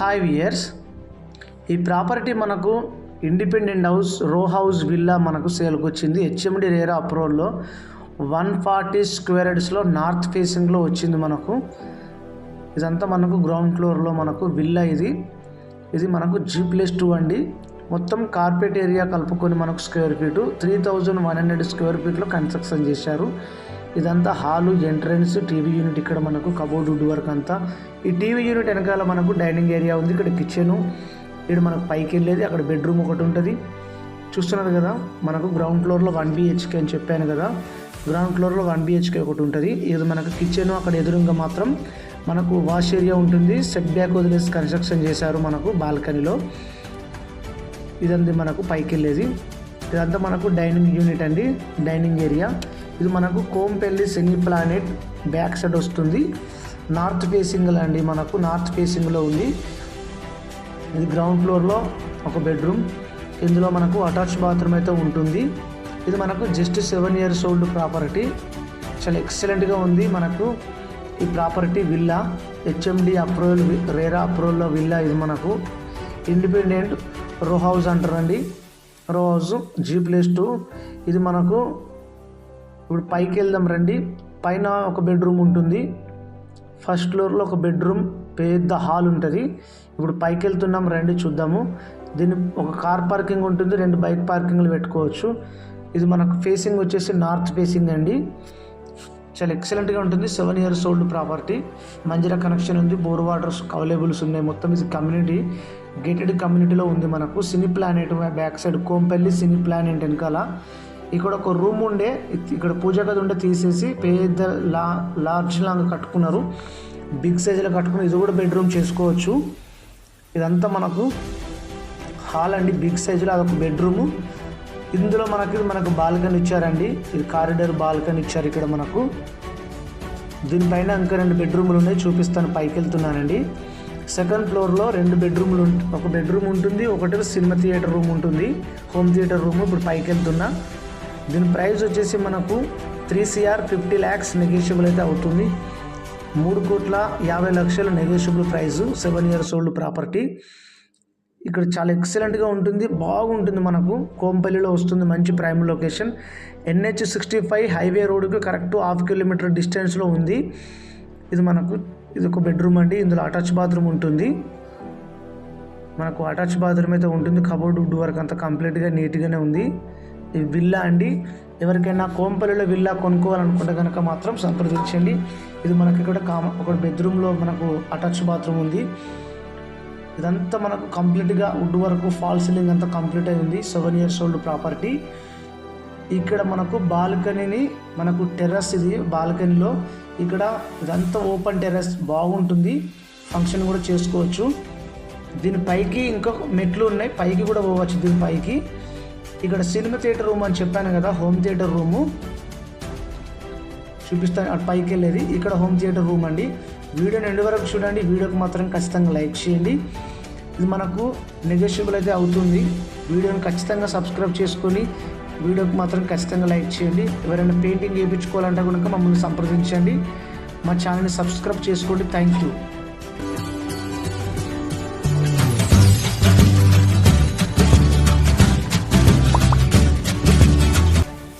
Hi viewers ఈ property మనకు independent house row house villa మనకు సేల్కి వచ్చింది హెచ్ఎండి రేరా అప్రోల్లో వన్ ఫార్టీ స్క్వేర్ హెడ్స్లో నార్త్ ఫేసింగ్లో వచ్చింది మనకు. ఇదంతా మనకు గ్రౌండ్ ఫ్లోర్లో మనకు విల్లా ఇది. ఇది మనకు జీ ప్లస్ టూ అండి. మొత్తం కార్పెట్ ఏరియా కలుపుకొని మనకు square feet. Three thousand one hundred square ఫీట్లో construction చేశారు. ఇదంతా హాలు ఎంట్రన్స్ టీవీ యూనిట్ ఇక్కడ మనకు కబోర్డ్ వుడ్ వర్క్ అంతా. ఈ టీవీ యూనిట్ వెనకాల మనకు డైనింగ్ ఏరియా ఉంది ఇక్కడ కిచెను. ఇక్కడ మనకు పైకి వెళ్ళేది అక్కడ బెడ్రూమ్ ఒకటి ఉంటుంది. చూస్తున్నారు కదా మనకు గ్రౌండ్ ఫ్లోర్లో వన్ బిహెచ్కే అని చెప్పాను కదా. గ్రౌండ్ ఫ్లోర్లో వన్ బిహెచ్కే ఒకటి ఉంటుంది. ఇది మనకు కిచెన్ అక్కడ ఎదురుగా మాత్రం మనకు వాష్ ఏరియా ఉంటుంది. సెట్ బ్యాక్ వదిలేసి కన్స్ట్రక్షన్ చేశారు మనకు బాల్కనీలో. ఇదంతా మనకు పైకి వెళ్ళేది. ఇదంతా మనకు డైనింగ్ యూనిట్ అండి డైనింగ్ ఏరియా. ఇది మనకు Kompally semi planet back side వస్తుంది. నార్త్ ఫేసింగ్ అండి మనకు నార్త్ ఫేసింగ్లో ఉంది. ఇది గ్రౌండ్ ఫ్లోర్లో ఒక బెడ్రూమ్. ఇందులో మనకు అటాచ్ బాత్రూమ్ అయితే ఉంటుంది. ఇది మనకు just seven years old property. చాలా ఎక్సలెంట్గా ఉంది మనకు ఈ property villa. HMD approval RERA అప్రూవల్లో villa ఇది మనకు. ఇండిపెండెంట్ రో హౌస్ అంటారండి. రో హౌస్ జీ ప్లేస్ టూ. ఇది మనకు ఇప్పుడు పైకి వెళ్దాం రండి. పైన ఒక బెడ్రూమ్ ఉంటుంది. ఫస్ట్ ఫ్లోర్లో ఒక బెడ్రూమ్ పెద్ద హాల్ ఉంటుంది. ఇప్పుడు పైకి వెళ్తున్నాం రండి చూద్దాము. దీని ఒక కార్ పార్కింగ్ ఉంటుంది రెండు బైక్ పార్కింగ్లు పెట్టుకోవచ్చు. ఇది మనకు ఫేసింగ్ వచ్చేసి నార్త్ ఫేసింగ్ అండి. చాలా ఎక్సలెంట్గా ఉంటుంది seven years old property. Manjira connection ఉంది బోర్ వాటర్స్ అవైలబుల్స్ ఉన్నాయి. మొత్తం ఇది కమ్యూనిటీ గేటెడ్ కమ్యూనిటీలో ఉంది మనకు. Cine planet back side Kompally cine planet వెనకాల. ఇక్కడ ఒక రూమ్ ఉండే ఇక్కడ పూజ గది ఉండే తీసేసి పెద్ద లా లార్జ్ లాగా కట్టుకున్నారు. బిగ్ సైజులో కట్టుకుని ఇది కూడా బెడ్రూమ్ చేసుకోవచ్చు. ఇదంతా మనకు హాల్ అండి. బిగ్ సైజులో అదొక బెడ్రూము ఇందులో మనకి మనకు బాల్కనీ ఇచ్చారండి. ఇది కారిడార్ బాల్కనీ ఇచ్చారు ఇక్కడ మనకు. దీనిపైన ఇంకా రెండు బెడ్రూములు ఉన్నాయి. చూపిస్తాను. పైకి వెళ్తున్నానండి. సెకండ్ ఫ్లోర్లో రెండు బెడ్రూములు ఒక బెడ్రూమ్ ఉంటుంది. ఒకటి సినిమా థియేటర్ రూమ్ ఉంటుంది. Home theatre room. ఇప్పుడు పైకి వెళ్తున్నా. దీని ప్రైస్ వచ్చేసి మనకు three CR fifty lakhs negotiable అయితే అవుతుంది. మూడు కోట్ల యాభై లక్షల negotiable price seven years old property ఇక్కడ చాలా ఎక్సలెంట్గా ఉంటుంది బాగుంటుంది మనకు. కోంపల్లిలో వస్తుంది మంచి prime location NH sixty five highway రోడ్డుకి కరెక్ట్ హాఫ్ కిలోమీటర్ డిస్టెన్స్లో ఉంది. ఇది మనకు ఇది ఒక బెడ్రూమ్ అండి ఇందులో అటాచ్ బాత్రూమ్ ఉంటుంది. మనకు అటాచ్ బాత్రూమ్ అయితే ఉంటుంది కబోర్డ్ వుడ్ వర్క్ అంతా కంప్లీట్గా నీట్గానే ఉంది. విల్లా అండి. ఎవరికైనా కోంపల్లిలో విల్లా కొనుక్కోవాలనుకుంటే కనుక మాత్రం సంప్రదించండి. ఇది మనకి ఇక్కడ కామ ఒక బెడ్రూమ్లో మనకు అటాచ్ బాత్రూమ్ ఉంది. ఇదంతా మనకు కంప్లీట్గా వుడ్ వరకు ఫాల్ సీలింగ్ అంతా కంప్లీట్ అయింది సెవెన్ ఇయర్స్ ఓల్డ్ ప్రాపర్టీ. ఇక్కడ మనకు బాల్కనీని మనకు టెర్రస్ ఇది బాల్కనీలో. ఇక్కడ ఇదంతా ఓపెన్ టెర్రస్ బాగుంటుంది. ఫంక్షన్ కూడా చేసుకోవచ్చు. దీని పైకి ఇంకొక మెట్లు ఉన్నాయి. పైకి కూడా పోవచ్చు దీని పైకి. ఇక్కడ సినిమా థియేటర్ రూమ్ అని చెప్పాను కదా హోమ్ థియేటర్ రూము. చూపిస్తాను అటు పైకి వెళ్ళేది. ఇక్కడ హోమ్ థియేటర్ రూమ్ అండి. వీడియోని ఎండు వరకు చూడండి. వీడియోకి మాత్రం ఖచ్చితంగా లైక్ చేయండి. ఇది మనకు నెగోషియబుల్ అయితే అవుతుంది. వీడియోని ఖచ్చితంగా సబ్స్క్రైబ్ చేసుకొని వీడియోకి మాత్రం ఖచ్చితంగా లైక్ చేయండి. ఎవరైనా పెయింటింగ్ వేయించుకోవాలంటే కనుక మమ్మల్ని సంప్రదించండి. మా ఛానల్ని సబ్స్క్రైబ్ చేసుకోండి. Thank you.